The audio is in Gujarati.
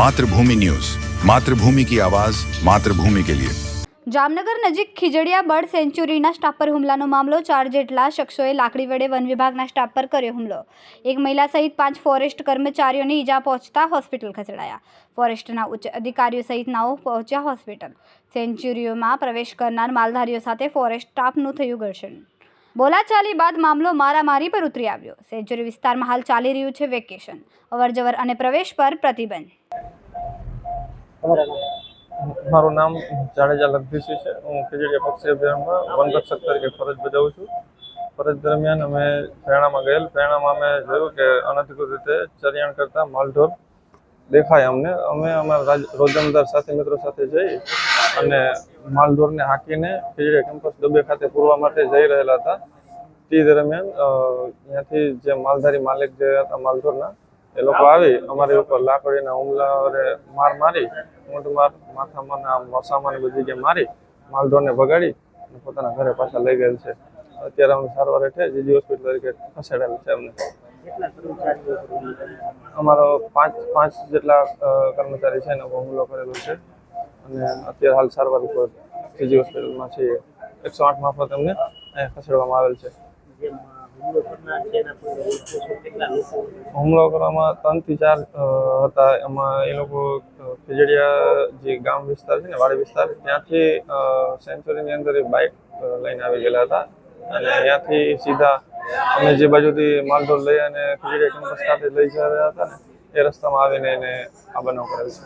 માતૃભૂમિ ન્યૂઝ. માતૃભૂમિ કી આવાઝ માતૃભૂમિ કે લિયે. જામનગર નજીક ખીજડીયા બર્ડ સેન્ચ્યુરીના સ્ટાપર હુમલાનો મામલો, ચાર જેટલા શખ્સોએ લાકડી વડે વન વિભાગના સ્ટાફ પર કર્યો હુમલો. એક મહિલા સહિત પાંચ ફોરેસ્ટ કર્મચારીઓને ઈજા પહોંચતા હોસ્પિટલ ખસેડાયા. ફોરેસ્ટના ઉચ્ચ અધિકારીઓ સહિત નાઓ પહોંચ્યા હોસ્પિટલ. સેન્ચ્યુરીઓમાં પ્રવેશ કરનાર માલધારીઓ સાથે ફોરેસ્ટ સ્ટાફનું થયું ઘર્ષણ. બોલાચાલી બાદ મામલો મારામારી પર ઉતરી આવ્યો. સેન્ચ્યુરી વિસ્તારમાં હાલ ચાલી રહ્યું છે વેકેશન. અવરજવર અને પ્રવેશ પર પ્રતિબંધ. મારું નામ જાડેજા લગભીસી છે. હું ખીજડીયા પક્ષી અભિયાનમાં વનરક્ષક તરીકે ફરજ બજાવું છું. ફરજ દરમિયાન અમે પ્રેરણામાં ગયેલ. પ્રેરણામાં અમે જોયું કે અનધિકૃત રીતે ચરિયાણ કરતા માલઢોર દેખાય અમને. અમે અમારા રાજ- રોજમદાર સાથી મિત્રો સાથે જઈ અને માલઢોરને હાંકીને ખીજડીયા કેમ્પસ ડબ્બે ખાતે પૂરવા માટે જઈ રહેલા હતા. તે દરમિયાન ત્યાંથી જે માલધારી માલિક જે હતા માલઢોરના એ લોકો આવી, અમારી ઉપર લાકડીના હુમલા વડે માર મારી ઊંટ માર માથામાં આમ વસામાં બધી જગ્યાએ મારી માલધોરને ભગાડી અને પોતાના ઘરે પાછા લઈ ગયેલ છે. અત્યારે અમે સારવાર હેઠે જીજી હોસ્પિટલ તરીકે ખસેડેલ છે અમને? અમારો પાંચ પાંચ જેટલા કર્મચારી છે એનો હુમલો કરેલો છે. અને અત્યારે હાલ સારવાર ઉપર જીજી હોસ્પિટલમાં છીએ. એકસો આઠ મારફત અમને અહીંયા ખસેડવામાં આવેલ છે. હુમલો કરવામાં ત્રણથી ચાર હતા. એમાં એ લોકો ખીજડીયા જે ગામ વિસ્તાર છે ને, વાડી વિસ્તાર, ત્યાંથી સેન્ચુરીની અંદર એ બાઇક લઈને આવી ગયેલા હતા. અને ત્યાંથી સીધા અમે જે બાજુથી માલઢોર લઈ અને ખીજડીયા કેમ્પસ ખાતે લઈ રહ્યા હતા ને, એ રસ્તામાં આવીને એને આ બનાવ કરેલ છે.